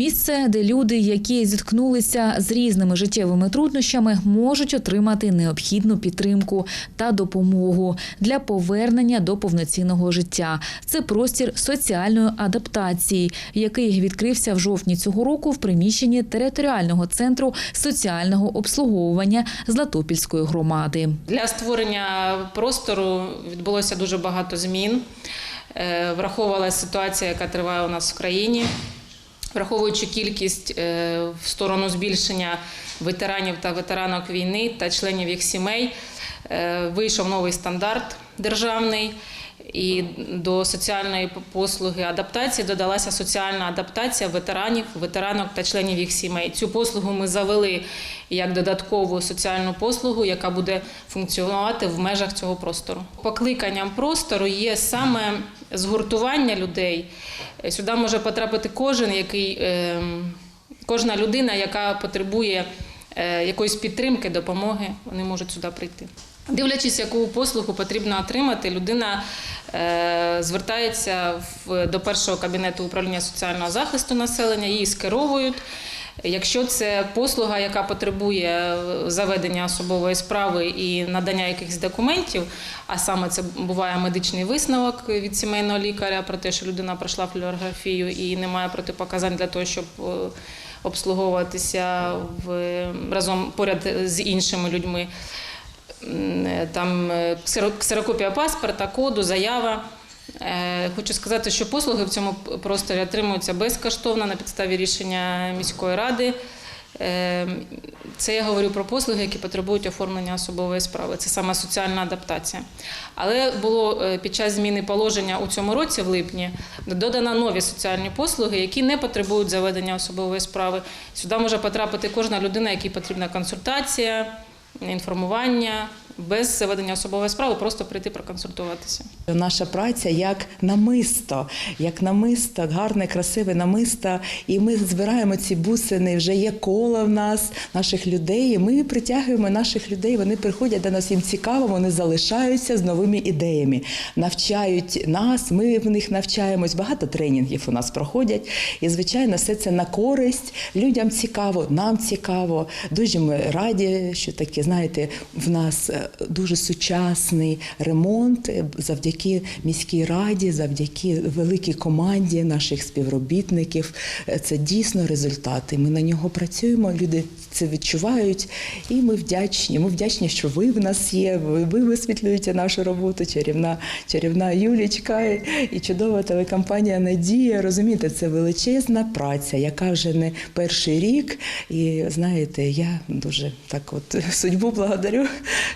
Місце, де люди, які зіткнулися з різними життєвими труднощами, можуть отримати необхідну підтримку та допомогу для повернення до повноцінного життя. Це простір соціальної адаптації, який відкрився в жовтні цього року в приміщенні територіального центру соціального обслуговування Златопільської громади. Для створення простору відбулося дуже багато змін. Е, Враховувалася ситуація, яка триває у нас в країні. Враховуючи кількість е, в сторону збільшення ветеранів та ветеранок війни та членів їх сімей, е, вийшов новий стандарт державний. І до соціальної послуги адаптації додалася соціальна адаптація ветеранів, ветеранок та членів їх сімей. Цю послугу ми завели як додаткову соціальну послугу, яка буде функціонувати в межах цього простору. Покликанням простору є саме згуртування людей. Сюди може потрапити кожен, який, ем, кожна людина, яка потребує е, якоїсь підтримки, допомоги, вони можуть сюди прийти. Дивлячись, яку послугу потрібно отримати, людина е, звертається до першого кабінету управління соціального захисту населення, її скеровують. Якщо це послуга, яка потребує заведення особової справи і надання якихось документів, а саме це буває медичний висновок від сімейного лікаря про те, що людина пройшла флюорографію і не має протипоказань для того, щоб е, обслуговуватися в, разом поряд з іншими людьми. Е, Там е, ксерокопія паспорта, коду, заява. Е, Хочу сказати, що послуги в цьому просторі отримуються безкоштовно на підставі рішення міської ради. Це я говорю про послуги, які потребують оформлення особової справи. Це саме соціальна адаптація. Але було під час зміни положення у цьому році, в липні, додано нові соціальні послуги, які не потребують заведення особової справи. Сюди може потрапити кожна людина, якій потрібна консультація, інформування, без заведення особової справи, просто прийти проконсультуватися. Наша праця як намисто, як намисто, гарне, красиве намисто. І ми збираємо ці бусини. Вже є коло в нас, наших людей. і Ми притягуємо наших людей. Вони приходять до нас, їм цікаво, вони залишаються з новими ідеями, навчають нас. Ми в них навчаємось. Багато тренінгів у нас проходять. І звичайно, все це на користь. Людям цікаво, нам цікаво. Дуже ми раді, що таке, знаєте, в нас е, дуже сучасний ремонт е, завдяки міській раді, завдяки великій команді наших співробітників. Е, Це дійсно результати. Ми на нього працюємо. Люди це відчувають, і ми вдячні. Ми вдячні, що ви в нас є. Ви, ви висвітлюєте нашу роботу. Чарівна, чарівна Юлічка і, і чудова телекомпанія Надія. Розумієте, це величезна праця, яка вже не перший рік. І знаєте, я дуже так от судьбу благодарю,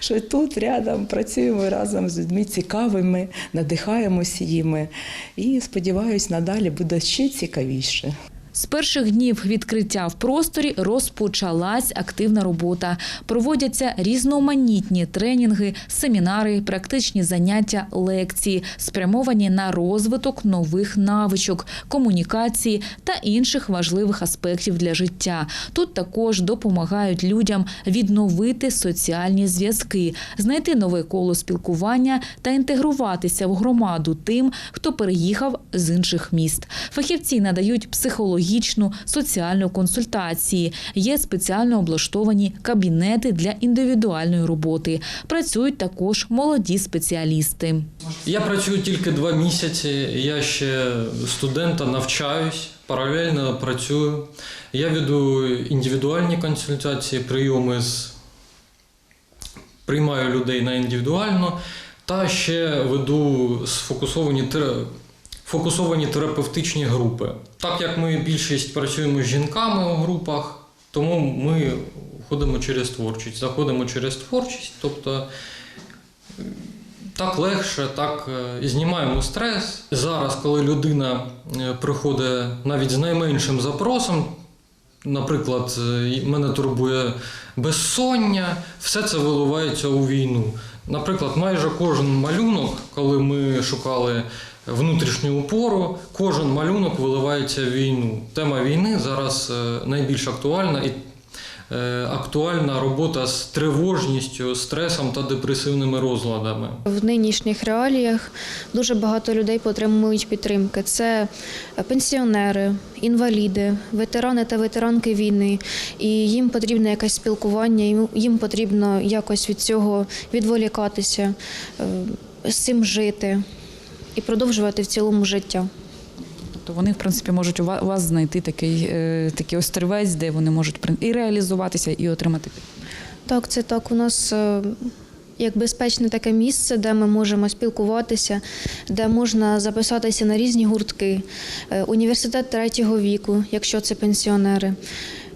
що тут рядом працюємо разом з людьми цікавими, надихаємося їми. І сподіваюсь, надалі буде ще цікавіше. З перших днів відкриття в просторі розпочалась активна робота. Проводяться різноманітні тренінги, семінари, практичні заняття, лекції, спрямовані на розвиток нових навичок, комунікації та інших важливих аспектів для життя. Тут також допомагають людям відновити соціальні зв'язки, знайти нове коло спілкування та інтегруватися в громаду тим, хто переїхав з інших міст. Фахівці надають психологічну, соціальну консультації. Є спеціально облаштовані кабінети для індивідуальної роботи. Працюють також молоді спеціалісти. Я працюю тільки два місяці. Я ще студента навчаюсь, паралельно працюю. Я веду індивідуальні консультації, прийоми з приймаю людей на індивідуально та ще веду сфокусовані фокусовані терапевтичні групи. Так як ми більшість працюємо з жінками у групах, тому ми ходимо через творчість, заходимо через творчість, тобто так легше, так е, знімаємо стрес. Зараз, коли людина е, приходить навіть з найменшим запросом, наприклад, е, мене турбує безсоння, все це виливається у війну. Наприклад, майже кожен малюнок, коли ми шукали внутрішню опору, кожен малюнок виливається в війну. Тема війни зараз е, найбільш актуальна і актуальна робота з тривожністю, стресом та депресивними розладами. В нинішніх реаліях дуже багато людей потребують підтримки. Це пенсіонери, інваліди, ветерани та ветеранки війни. І їм потрібне якесь спілкування, їм- їм потрібно якось від цього відволікатися, е, з цим жити і продовжувати в цілому життя. Тобто вони, в принципі, можуть у вас знайти такий, е, такий острівець, де вони можуть і реалізуватися, і отримати. Так, це так. У нас е, як безпечне таке місце, де ми можемо спілкуватися, де можна записатися на різні гуртки, Е, університет третього віку, якщо це пенсіонери.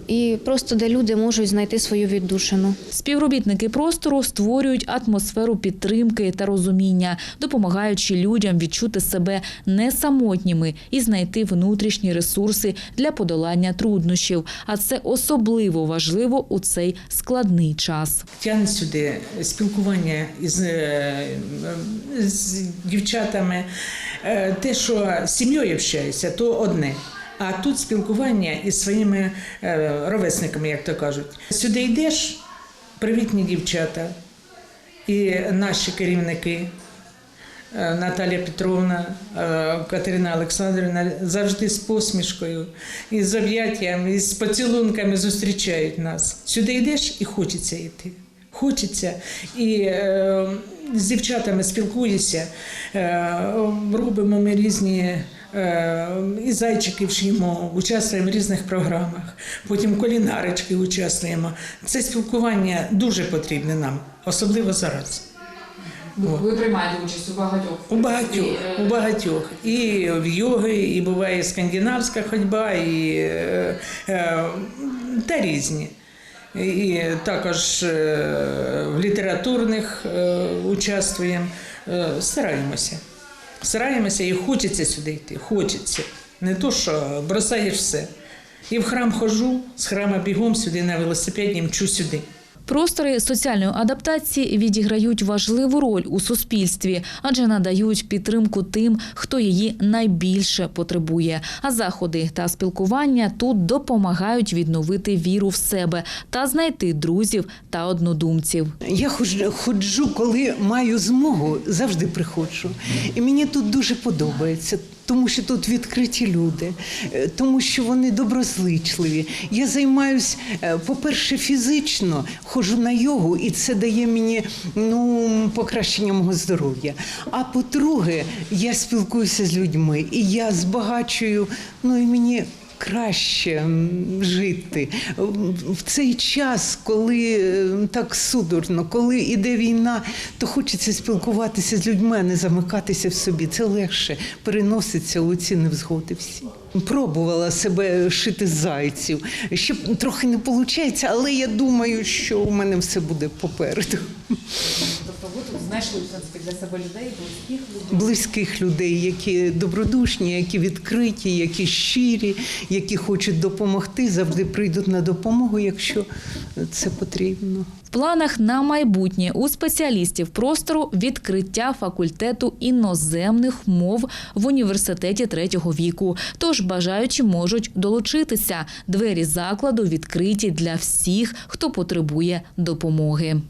І просто де люди можуть знайти свою віддушину. Співробітники простору створюють атмосферу підтримки та розуміння, допомагаючи людям відчути себе не самотніми і знайти внутрішні ресурси для подолання труднощів. А це особливо важливо у цей складний час. тягне сюди спілкування із е, з дівчатами. Е, Те, що з сім'єю общаюся, то одне. А тут спілкування із своїми е, ровесниками, як то кажуть. Сюди йдеш, привітні дівчата і наші керівники. Е, Наталія Петровна, е, Катерина Олександрівна завжди з посмішкою, і з об'яттям, і з поцілунками зустрічають нас. Сюди йдеш і хочеться йти. Хочеться. І е, з дівчатами спілкуюся, е, робимо ми різні. Е, І зайчиків шиємо, участвуємо в різних програмах, потім кулінарички участвуємо. Це спілкування дуже потрібне нам, особливо зараз. Ви приймаєте участь у багатьох У багатьох, у багатьох. І в йоги, і буває скандинавська ходьба, і е, е, та різні. І також е, в літературних е, участвуємо. Е, стараємося. Стараємося і хочеться сюди йти. Хочеться. Не то, що бросаєш все. І в храм хожу, з храма бігом сюди на велосипеді, мчу сюди. Простори соціальної адаптації відіграють важливу роль у суспільстві, адже надають підтримку тим, хто її найбільше потребує. А заходи та спілкування тут допомагають відновити віру в себе та знайти друзів та однодумців. Я ходжу, коли маю змогу, завжди приходжу. І мені тут дуже подобається. Тому що тут відкриті люди, е, тому що вони доброзичливі. Я займаюсь, е, по-перше, фізично, ходжу на йогу, і це дає мені ну, покращення мого здоров'я. А по-друге, я спілкуюся з людьми, і я збагачую, ну і мені краще жити в цей час, коли так судорно, коли іде війна, то хочеться спілкуватися з людьми, а не замикатися в собі. Це легше переноситься у ці невзгоди всі. Пробувала себе шити з зайців. Ще трохи не виходить, але я думаю, що у мене все буде попереду. Тобто ви тут знайшли для себе людей, близьких людей. близьких людей, які добродушні, які відкриті, які щирі, які хочуть допомогти, завжди прийдуть на допомогу, якщо це потрібно. В планах на майбутнє у спеціалістів простору відкриття факультету іноземних мов в університеті третього віку. Тож бажаючі можуть долучитися. Двері закладу відкриті для всіх, хто потребує допомоги.